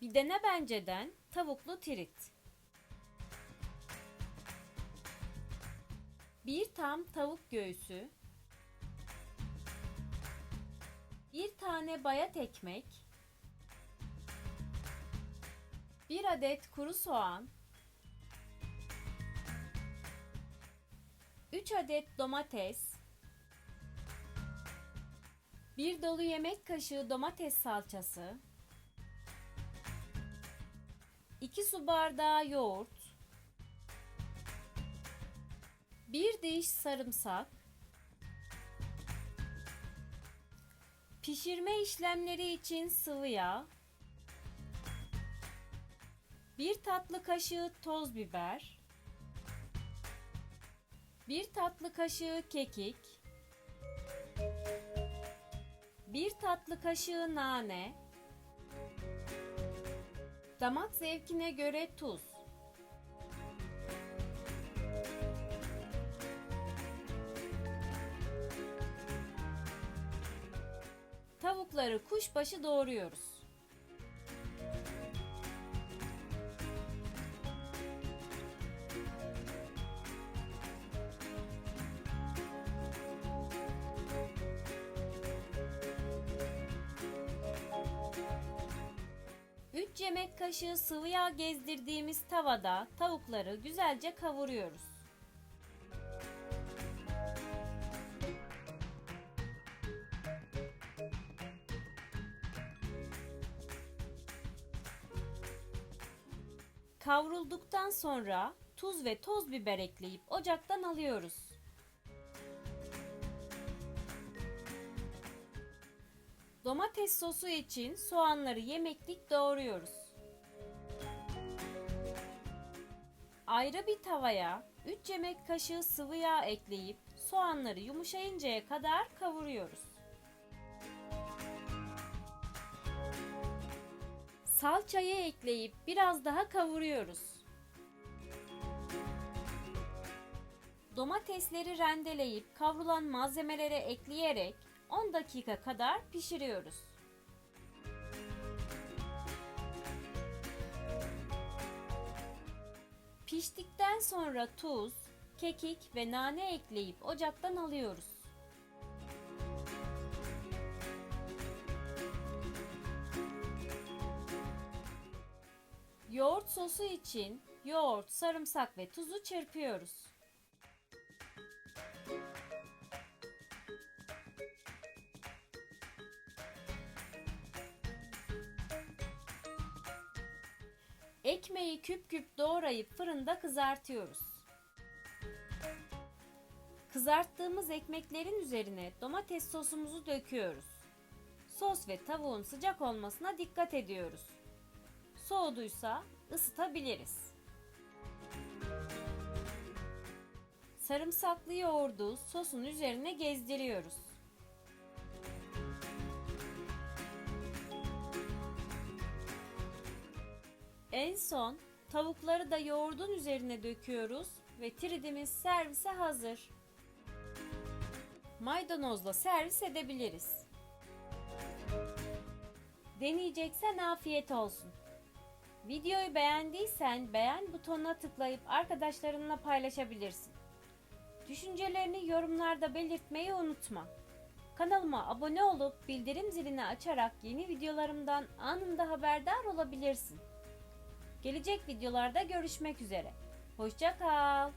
Bir dene benceden tavuklu tirit. Bir tam tavuk göğsü. Bir tane bayat ekmek. Bir adet kuru soğan. 3 adet domates. 1 dolu yemek kaşığı domates salçası. 2 su bardağı yoğurt. 1 diş sarımsak. Pişirme işlemleri için sıvı yağ. 1 tatlı kaşığı toz biber. 1 tatlı kaşığı kekik. 1 tatlı kaşığı nane. Damak zevkine göre tuz. Tavukları kuşbaşı doğruyoruz. Yemek kaşığı sıvı yağ gezdirdiğimiz tavada tavukları güzelce kavuruyoruz. Kavrulduktan sonra tuz ve toz biber ekleyip ocaktan alıyoruz. Domates sosu için soğanları yemeklik doğruyoruz. Ayrı bir tavaya 3 yemek kaşığı sıvı yağ ekleyip soğanları yumuşayıncaya kadar kavuruyoruz. Salçayı ekleyip biraz daha kavuruyoruz. Domatesleri rendeleyip kavrulan malzemelere ekleyerek 10 dakika kadar pişiriyoruz. Piştikten sonra tuz, kekik ve nane ekleyip ocaktan alıyoruz. Yoğurt sosu için yoğurt, sarımsak ve tuzu çırpıyoruz. Ekmeği küp küp doğrayıp fırında kızartıyoruz. Kızarttığımız ekmeklerin üzerine domates sosumuzu döküyoruz. Sos ve tavuğun sıcak olmasına dikkat ediyoruz. Soğuduysa ısıtabiliriz. Sarımsaklı yoğurdu sosun üzerine gezdiriyoruz. En son tavukları da yoğurdun üzerine döküyoruz ve tridimiz servise hazır. Maydanozla servis edebiliriz. Deneyeceksen afiyet olsun. Videoyu beğendiysen beğen butonuna tıklayıp arkadaşlarınla paylaşabilirsin. Düşüncelerini yorumlarda belirtmeyi unutma. Kanalıma abone olup bildirim zilini açarak yeni videolarımdan anında haberdar olabilirsin. Gelecek videolarda görüşmek üzere. Hoşça kal.